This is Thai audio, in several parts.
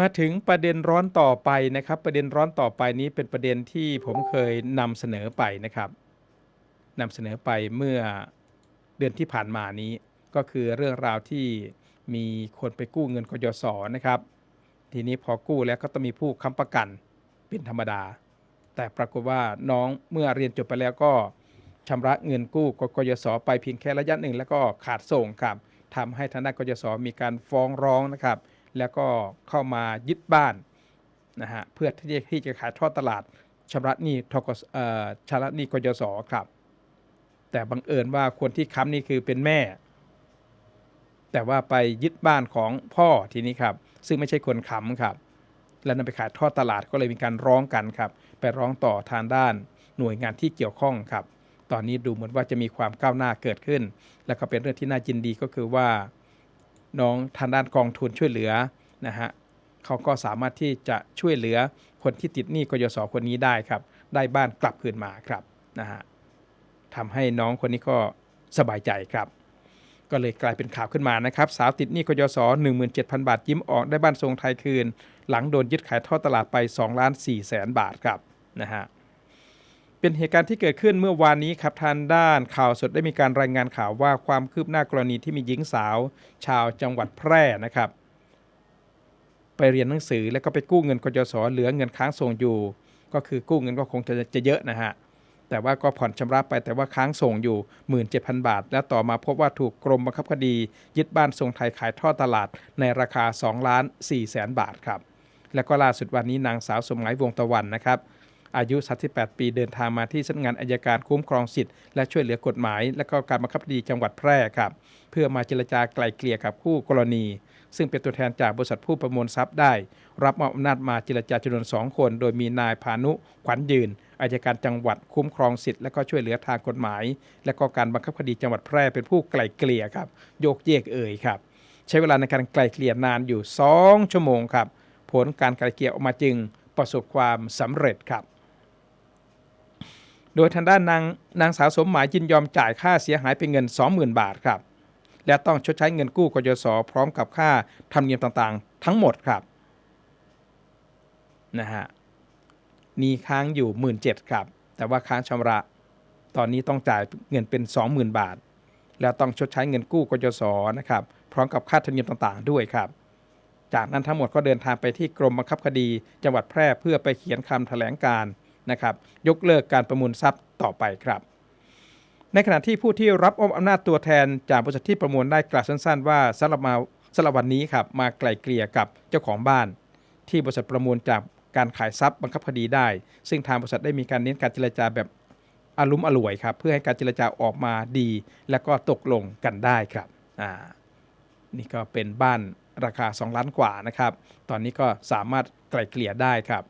มาถึงประเด็นร้อนต่อไปนะครับ ประเด็นร้อนต่อไปนี้เป็นประเด็นที่ผมเคยนำเสนอไปนะครับนำเสนอไปเมื่อเดือนที่ผ่านมานี้ ก็คือเรื่องราวที่มีคนไปกู้เงินกยศนะครับ ทีนี้พอกู้แล้วก็ต้องมีผู้ค้ำประกันเป็นธรรมดา แต่ปรากฏว่าน้องเมื่อเรียนจบไปแล้วก็ชำระเงินกู้กยศไปเพียงแค่ระยะหนึ่ง แล้วก็ขาดส่งครับทำให้ทางด้านกยศมีการฟ้องร้องนะครับ แล้วก็เข้ามายึดบ้านนะฮะเพื่อที่จะที่จะขายทอดตลาดชำระหนี้ทกสเอ่อชำระหนี้กยศครับ แต่บังเอิญว่าคนที่ค้ำนี่คือเป็นแม่ แต่ว่าไปยึดบ้านของพ่อทีนี้ครับ ซึ่งไม่ใช่คนค้ำครับ แล้วนำไปขายทอดตลาดก็เลยมีการร้องกันครับ ไปร้องต่อทางด้านหน่วยงานที่เกี่ยวข้องครับ ตอนนี้ดูเหมือนว่าจะมีความก้าวหน้าเกิดขึ้น แล้วก็เป็นเรื่องที่น่ายินดีก็คือว่า น้องทางด้านกองทุนช่วยเหลือนะฮะเขาก็สามารถที่จะช่วยเหลือคนที่ติดหนี้กยศคนนี้ได้ครับ ได้บ้านกลับคืนมาครับนะฮะทำให้น้องคนนี้ก็สบายใจครับ ก็เลยกลายเป็นข่าวขึ้นมานะครับ สาวติดหนี้กยศ17,000 บาทยิ้มออกได้บ้านทรงไทยคืน หลังโดนยึดขายทอดตลาดไป2ล้าน4แสนบาทครับนะฮะ เป็นเหตุการณ์ที่เกิดขึ้นเมื่อวานนี้ครับทางด้านข่าวสดได้มีการรายงานข่าวว่าความคืบหน้ากรณีที่มีหญิงสาว ชาวจังหวัดแพร่นะครับ ไปเรียนหนังสือแล้วก็ไปกู้เงินกยศเหลือเงินค้างส่งอยู่ ก็คือกู้เงินก็คงจะจะเยอะนะฮะแต่ว่าก็ผ่อนชำระไปแต่ว่าค้างส่งอยู่ 17,000 บาท และต่อมาพบว่าถูกกรมบังคับคดี ยึดบ้านทรงไทยขายทอดตลาดในราคา2ล้าน4แสนบาทครับ แล้วก็ล่าสุดวันนี้นางสาวสมหมายวงตะวันนะครับ อายุ 38 ปีเดินทางมาที่สำนักงานอายการคุ้มครองสิทธิ์และช่วยเหลือกฎหมาย และก็การบังคับคดีจังหวัดแพร่ครับ เพื่อมาเจรจาไกล่เกลี่ยกับคู่กรณี ซึ่งเป็นตัวแทนจากบริษัทผู้ประมูลทรัพย์ได้ รับมอบอำนาจมาเจรจาจำนวน2คน โดยมีนายพานุขวัญยืนอายการจังหวัดคุ้มครองสิทธิ์และก็ช่วยเหลือทางกฎหมาย และก็การบังคับคดีจังหวัดแพร่เป็นผู้ไกล่เกลี่ยครับโยกเยกเอ่ยครับใช้เวลาในการไกล่เกลี่ยนานอยู่ 2 ชั่วโมงครับ ผลการไกล่เกลี่ยออกมาจึงประสบความสำเร็จครับ โดยทางด้านนางนางสาวสมหมายยินยอมจ่ายค่าเสียหายเป็นเงิน 20,000 บาทครับ และต้องชดใช้เงินกู้กยศพร้อมกับค่าธรรมเนียมต่างๆ ทั้งหมดครับนะฮะมีค้างอยู่ 17,000ครับ แต่ว่าค้างชำระ ตอนนี้ต้องจ่ายเงินเป็น 20,000 บาท แล้วต้องชดใช้เงินกู้กยศนะครับพร้อมกับค่าธรรมเนียมต่างๆ ด้วยครับจากนั้นทั้งหมดก็เดินทางไปที่กรมบังคับคดี จังหวัดแพร่เพื่อไปเขียนคำแถลงการณ์ นะครับยกเลิกการประมูลทรัพย์ต่อไปครับ ในขณะที่ผู้ที่รับอำนาจตัวแทนจากบริษัทที่ประมูลได้กล่าวสั้น ๆ ว่าสำหรับมาสำหรับวันนี้ครับมาไกล่เกลี่ยกับเจ้าของบ้าน ที่บริษัทประมูลจากการขายทรัพย์บังคับคดีได้ ซึ่งทางบริษัทได้มีการเน้นการเจรจาแบบอารุมอร่วยครับเพื่อให้การเจรจาออกมาดี และก็ตกลงกันได้ครับอ่านี่ก็เป็นบ้านราคา 2 ล้านกว่านะครับ ตอนนี้ก็สามารถไกล่เกลี่ยได้ครับ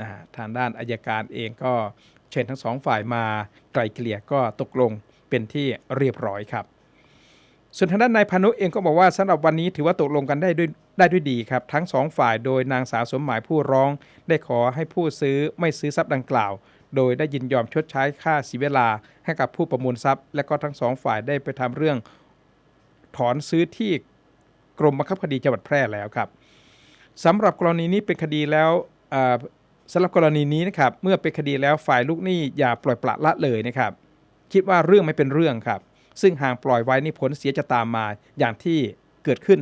นะฮะทางด้านอายการเองก็เชิญทั้งสองฝ่ายมาไกลเกลี่ยก็ตกลงเป็นที่เรียบร้อยครับ ส่วนทางด้านนายพานุเองก็บอกว่าสำหรับวันนี้ถือว่าตกลงกันได้ด้วยได้ด้วยดีครับ ทั้งสองฝ่ายโดยนางสาวสมหมายผู้ร้อง ได้ขอให้ผู้ซื้อไม่ซื้อทรัพย์ดังกล่าว โดยได้ยินยอมชดใช้ค่าเสียเวลาให้กับผู้ประมูลทรัพย์ และก็ทั้งสองฝ่ายได้ไปทำเรื่องถอนซื้อที่กรมบังคับคดีจังหวัดแพร่แล้วครับสำหรับกรณีนี้เป็นคดีแล้ว สำหรับกรณีนี้นะครับเมื่อเป็นคดีแล้วฝ่ายลูกหนี้อย่าปล่อยปละละเลยนะครับ คิดว่าเรื่องไม่เป็นเรื่องครับ ซึ่งหากปล่อยไว้นี่ผลเสียจะตามมาอย่างที่เกิดขึ้น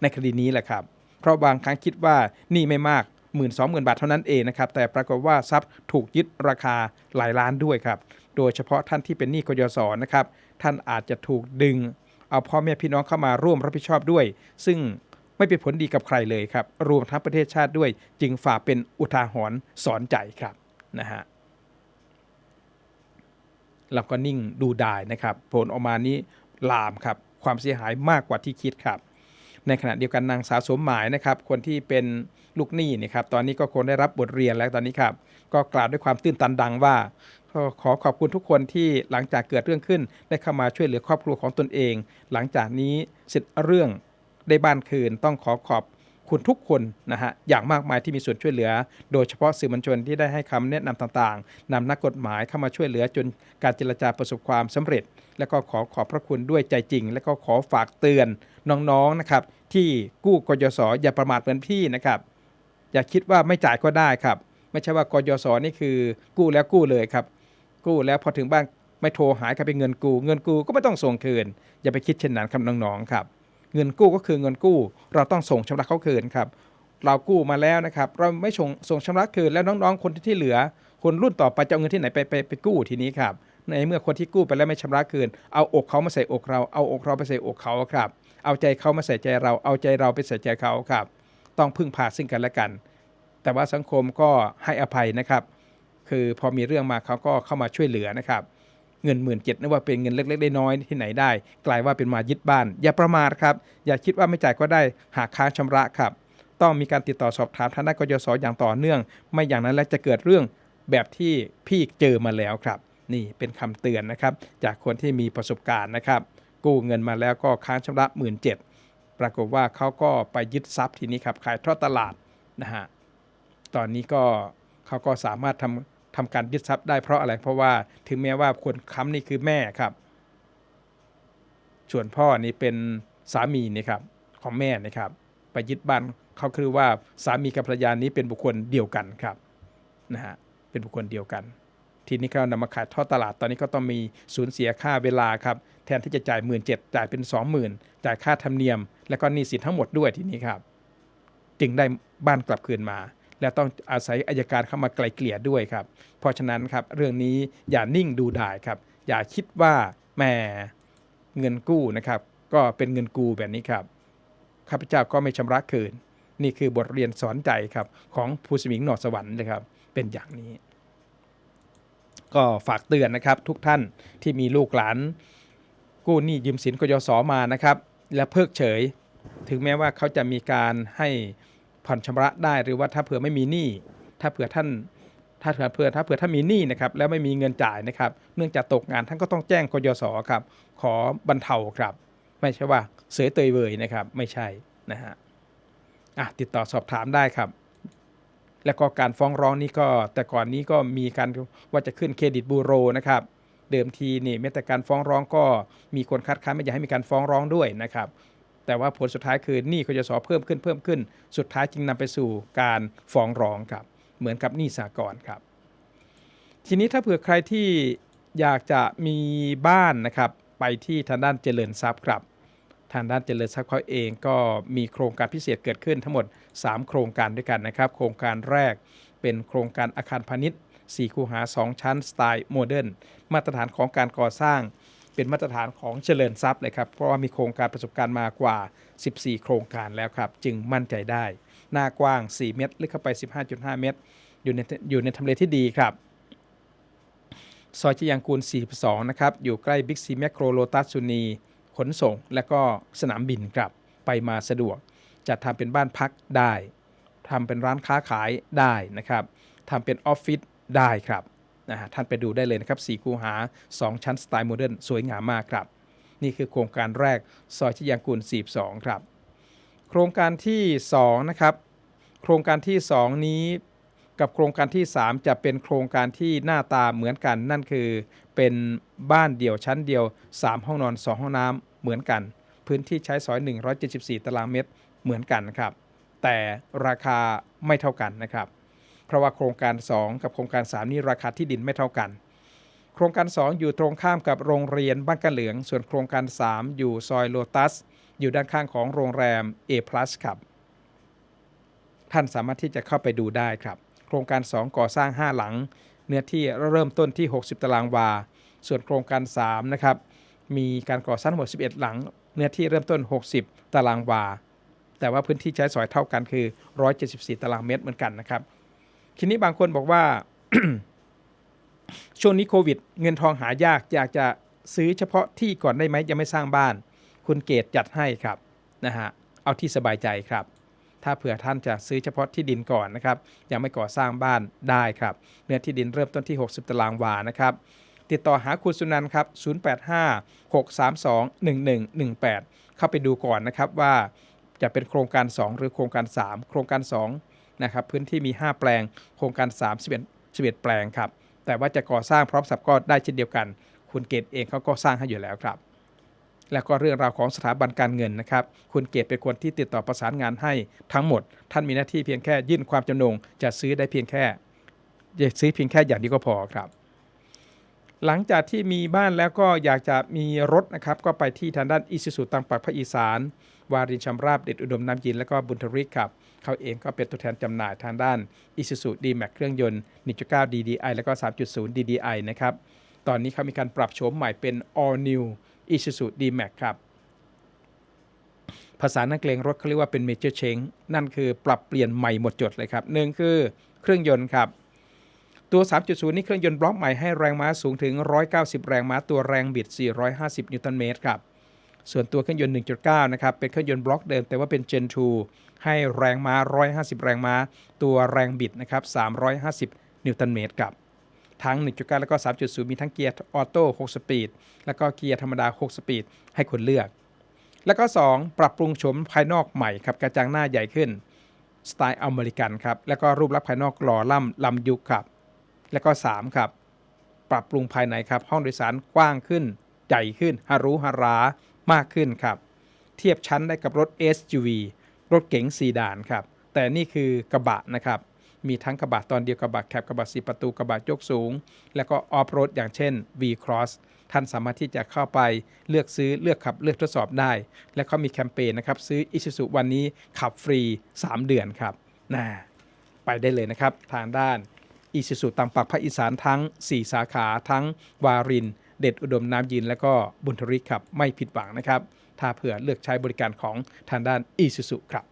ในคดีนี้แหละครับ เพราะบางครั้งคิดว่านี่ไม่มาก1 2 0 0 0 0บาทเท่านั้นเองนะครับ แต่ปรากฏว่าทรัพย์ถูกยึดราคาหลายล้านด้วยครับ โดยเฉพาะท่านที่เป็นหนี้กยศนะครับ ท่านอาจจะถูกดึง เอาพ่อแม่พี่น้องเข้ามาร่วมรับผิดชอบด้วย ซึ่ง ไม่เป็นผลดีกับใครเลยครับ รวมทั้งประเทศชาติด้วย จึงฝากเป็นอุทาหรณ์สอนใจครับนะฮะเราก็นิ่งดูได้นะครับ ผลออกมานี้ลามครับ ความเสียหายมากกว่าที่คิดครับ ในขณะเดียวกันนางสาวสมหมายนะครับ คนที่เป็นลูกหนี้นะครับ ตอนนี้ก็คงได้รับบทเรียนแล้วตอนนี้ครับ ก็กล่าวด้วยความตื้นตันดังว่าขอขอบคุณทุกคนที่หลังจากเกิดเรื่องขึ้น ได้เข้ามาช่วยเหลือครอบครัวของตนเอง หลังจากนี้เสร็จเรื่อง ได้บ้านคืน ต้องขอขอบคุณทุกคนนะฮะอย่างมากมายที่มีส่วนช่วยเหลือ โดยเฉพาะสื่อมวลชนที่ได้ให้คำแนะนำต่างๆนำนักกฎหมายเข้ามาช่วยเหลือจนการเจรจาประสบความสำเร็จ และก็ขอขอบพระคุณด้วยใจจริง และก็ขอฝากเตือนน้องๆนะครับที่กู้กยศอย่าประมาทเหมือนพี่นะครับ อย่าคิดว่าไม่จ่ายก็ได้ครับ ไม่ใช่ว่ากยศนี่คือ กู้แล้วกู้เลยครับ กู้แล้วพอถึงบ้านไม่โทรหายก็เป็นเงินกู้เงินกู้ก็ไม่ต้องส่งคืน อย่าไปคิดเช่นนั้นครับน้องๆครับ เงินกู้ก็คือเงินกู้ เราต้องส่งชำระเขาคืนครับเรากู้มาแล้วนะครับ เราไม่ส่งส่งชำระคืนแล้วน้องๆคนที่เหลือ คนรุ่นต่อไปจะเอาเงินที่ไหนไปไปไปกู้ทีนี้ครับในเมื่อคนที่กู้ไปแล้วไม่ชำระคืน เอาอกเขามาใส่อกเรา เอาอกเราไปใส่อกเขาครับ เอาใจเขามาใส่ใจเรา เอาใจเราไปใส่ใจเขาครับ ต้องพึ่งพาซึ่งกันและกัน แต่ว่าสังคมก็ให้อภัยนะครับ คือพอมีเรื่องมาเขาก็เข้ามาช่วยเหลือนะครับ เงินหมื่นเจ็ดนึกว่าเป็นเงินเล็กๆน้อยๆที่ไหนได้ กลายว่าเป็นมายึดบ้าน อย่าประมาทครับ อย่าคิดว่าไม่จ่ายก็ได้หากค้างชำระครับ ต้องมีการติดต่อสอบถามทางด้านกยศอย่างต่อเนื่อง ไม่อย่างนั้นแล้วจะเกิดเรื่องแบบที่พี่เจอมาแล้วครับ นี่เป็นคำเตือนนะครับ จากคนที่มีประสบการณ์นะครับ กู้เงินมาแล้วก็ค้างชำระหมื่นเจ็ดปรากฏว่าเขาก็ไปยึดทรัพย์ทีนี้ครับขายทอดตลาดนะฮะตอนนี้ก็เขาก็สามารถทำ ทำการยึดทรัพย์ได้เพราะอะไร เพราะว่าถึงแม้ว่าคนค้ำนี่คือแม่ครับ ส่วนพ่อนี่เป็นสามีนี่ครับของแม่นะครับ ไปยึดบ้านเขาคือว่าสามีกับภรรยานี้เป็นบุคคลเดียวกันครับนะฮะเป็นบุคคลเดียวกัน ทีนี้เขานำมาขายทอดตลาดตอนนี้ก็ต้องมีสูญเสียค่าเวลาครับแทนที่จะจ่ายหมื่นเจ็ดจ่ายเป็นสองหมื่นจ่ายค่าธรรมเนียม และก็หนี้สินทั้งหมดด้วยทีนี้ครับ จึงได้บ้านกลับคืนมา และต้องอาศัยอายการเข้ามาไกลเกลี่ยด้วยครับ เพราะฉะนั้นครับเรื่องนี้อย่านิ่งดูดายครับ อย่าคิดว่าแหมเงินกู้นะครับ ก็เป็นเงินกู้แบบนี้ครับข้าพเจ้าก็ไม่ชำระคืน นี่คือบทเรียนสอนใจครับของภูสมิงหนอสวรรค์นะครับ เป็นอย่างนี้ ก็ฝากเตือนนะครับทุกท่านที่มีลูกหลาน กู้หนี้ยืมสินกยศมานะครับ และเพิกเฉย ถึงแม้ว่าเขาจะมีการให้ ผ่อนชำระได้ หรือว่าถ้าเผื่อไม่มีหนี้ถ้าเผื่อท่านถ้าเผื่อเผื่อถ้าเผื่อถ้ามีหนี้นะครับแล้วไม่มีเงินจ่ายนะครับ เนื่องจากตกงานท่านก็ต้องแจ้งกยศครับ ขอบรรเทาครับ ไม่ใช่ว่าเสยเตยเวยนะครับ ไม่ใช่นะฮะอะติดต่อสอบถามได้ครับ แล้วก็การฟ้องร้องนี่ก็แต่ก่อนนี้ก็มีการว่าจะขึ้นเครดิตบูโรนะครับ เดิมทีนี่แม้แต่การฟ้องร้องก็มีคนคัดค้านไม่อยากให้มีการฟ้องร้องด้วยนะครับ แต่ว่าผลสุดท้ายคือหนี้กยศเพิ่มขึ้นเพิ่มขึ้น สุดท้ายจึงนำไปสู่การฟ้องร้องครับ เหมือนกับหนี้สากลครับ ทีนี้ถ้าเผื่อใครที่อยากจะมีบ้านนะครับ ไปที่ทางด้านเจริญทรัพย์ครับ ทางด้านเจริญทรัพย์เขาเองก็มีโครงการพิเศษเกิดขึ้นทั้งหมด 3 โครงการด้วยกันนะครับ โครงการแรกเป็นโครงการอาคารพาณิชย์4คูหา 2 ชั้นสไตล์โมเดิร์นมาตรฐานของการก่อสร้าง เป็นมาตรฐานของเจริญทรัพย์เลยครับ เพราะว่ามีโครงการประสบการณ์มากว่า 14 โครงการแล้วครับ จึงมั่นใจได้ หน้ากว้าง 4 เมตร ลึกเข้าไป 15.5 เมตร อยู่ในอยู่ในทำเลที่ดีครับ ซอยชยางกูล 42 นะครับ อยู่ใกล้บิ๊กซีแมคโครโลตัสสุนี ขนส่ง และก็สนามบินครับ ไปมาสะดวก จะทำเป็นบ้านพักได้ทำเป็นร้านค้าขายได้นะครับทำเป็นออฟฟิศได้ครับ นะฮะท่านไปดูได้เลยนะครับ4คูหา 2 ชั้นสไตล์โมเดิร์นสวยงามมากครับ นี่คือโครงการแรกซอยชยางกูล 42 ครับ โครงการที่ 2 นะครับ โครงการที่ 2 นี้กับโครงการที่ 3 จะเป็นโครงการที่หน้าตาเหมือนกันนั่นคือ เป็นบ้านเดี่ยวชั้นเดียว 3 ห้องนอน 2 ห้องน้ำเหมือนกัน พื้นที่ใช้สอย 174 ตารางเมตรเหมือนกันครับ แต่ราคาไม่เท่ากันนะครับ เพราะว่าโครงการ 2 กับโครงการ 3 นี่ราคาที่ดินไม่เท่ากัน โครงการ 2 อยู่ตรงข้ามกับโรงเรียนบ้านกะเหลือง ส่วนโครงการ 3 อยู่ซอยโลตัส อยู่ด้านข้างของโรงแรม A+ ครับท่านสามารถที่จะเข้าไปดูได้ครับ โครงการ 2 ก่อสร้าง 5 หลัง เนื้อที่เริ่มต้นที่ 60 ตารางวา ส่วนโครงการ 3 นะครับ มีการก่อสร้างทั้งหมด 11 หลัง เนื้อที่เริ่มต้น 60 ตารางวา แต่ว่าพื้นที่ใช้สอยเท่ากันคือ 174 ตารางเมตรเหมือนกันนะครับ ทีนี้บางคนบอกว่า ช่วงนี้โควิด เงินทองหายากอยากจะซื้อเฉพาะที่ก่อนได้ไหมยังไม่สร้างบ้าน คุณเกตจัดให้ครับนะฮะเอาที่สบายใจครับ ถ้าเผื่อท่านจะซื้อเฉพาะที่ดินก่อนนะครับ ยังไม่ก่อสร้างบ้านได้ครับ เนื้อที่ดินเริ่มต้นที่ 60 ตารางวานะครับ ติดต่อหาคุณสุนันท์ครับ 085 632 1118 เข้าไปดูก่อนนะครับว่าจะเป็นโครงการ 2 หรือโครงการ 3 โครงการ 2 นะครับพื้นที่มี 5 แปลง โครงการ 3 11 11 แปลงครับแต่ว่าจะก่อสร้างพร้อมสับก็ได้เช่นเดียวกัน คุณเกตเองเขาก็สร้างให้อยู่แล้วครับ แล้วก็เรื่องราวของสถาบันการเงินนะครับ คุณเกตเป็นคนที่ติดต่อประสานงานให้ทั้งหมด ท่านมีหน้าที่เพียงแค่ยื่นความจำนงจะซื้อได้เพียงแค่จะซื้อเพียงแค่อย่างนี้ก็พอครับหลังจากที่มีบ้านแล้วก็อยากจะมีรถนะครับ ก็ไปที่ทางด้านอิสุสุตังปักภาคอีสาน วารินชำราบเด็ดอุดมน้ำยิน และก็บุญทริกครับเขาเองก็เป็นตัวแทนจำหน่ายทางด้าน Isuzu D-Max เครื่องยนต์ 1.9 DDI แล้วก็ 3.0 DDI นะครับ ตอนนี้เขามีการปรับโฉมใหม่เป็น All New Isuzu D-Max ครับภาษานักเลงรถเขาเรียกว่าเป็น Major Change นั่นคือปรับเปลี่ยนใหม่หมดจดเลยครับหนึ่งคือเครื่องยนต์ครับ ตัว 3.0 นี่เครื่องยนต์บล็อกใหม่ให้แรงม้าสูงถึง 190 แรงม้าตัวแรงบิด 450 นิวตันเมตรครับ ส่วนตัวเครื่องยนต์ 1.9 นะครับ เป็นเครื่องยนต์บล็อกเดิม แต่ว่าเป็น Gen 2 ให้แรงม้า 150 แรงม้า ตัวแรงบิดนะครับ 350 นิวตันเมตรครับ ทั้ง 1.9 แล้วก็ 3.0 มีทั้งเกียร์ออโต้ 6 สปีด แล้วก็เกียร์ธรรมดา 6 สปีด ให้คุณเลือก แล้วก็ 2 ปรับปรุงโฉมภายนอกใหม่ครับ กระจังหน้าใหญ่ขึ้น สไตล์อเมริกันครับ แล้วก็รูปลักษณ์ภายนอกหล่อล่ำลำยุคครับ แล้วก็ 3 ครับ ปรับปรุงภายในครับ ห้องโดยสารกว้างขึ้น ใหญ่ขึ้นฮารุฮารา มากขึ้นครับ เทียบชั้นได้กับรถ SUV รถเก๋งซีดานครับ แต่นี่คือกระบะนะครับ มีทั้งกระบะตอนเดียวกระบะแคบกระบะสีประตูกระบะยกสูง แล้วก็ออฟโรดอย่างเช่น V-Cross ท่านสามารถที่จะเข้าไปเลือกซื้อเลือกขับเลือกทดสอบได้ และเขามีแคมเปญนะครับ ซื้อ Isuzu วันนี้ขับฟรี 3 เดือนครับน่าไปได้เลยนะครับ ทางด้านอิสุสุตามปักภาคอีสานทั้ง 4 สาขาทั้งวาริน เด็ดอุดมน้ำยิน และก็บุญทริกครับ ไม่ผิดหวังนะครับ ถ้าเผื่อเลือกใช้บริการของทางด้านอิซุสุครับ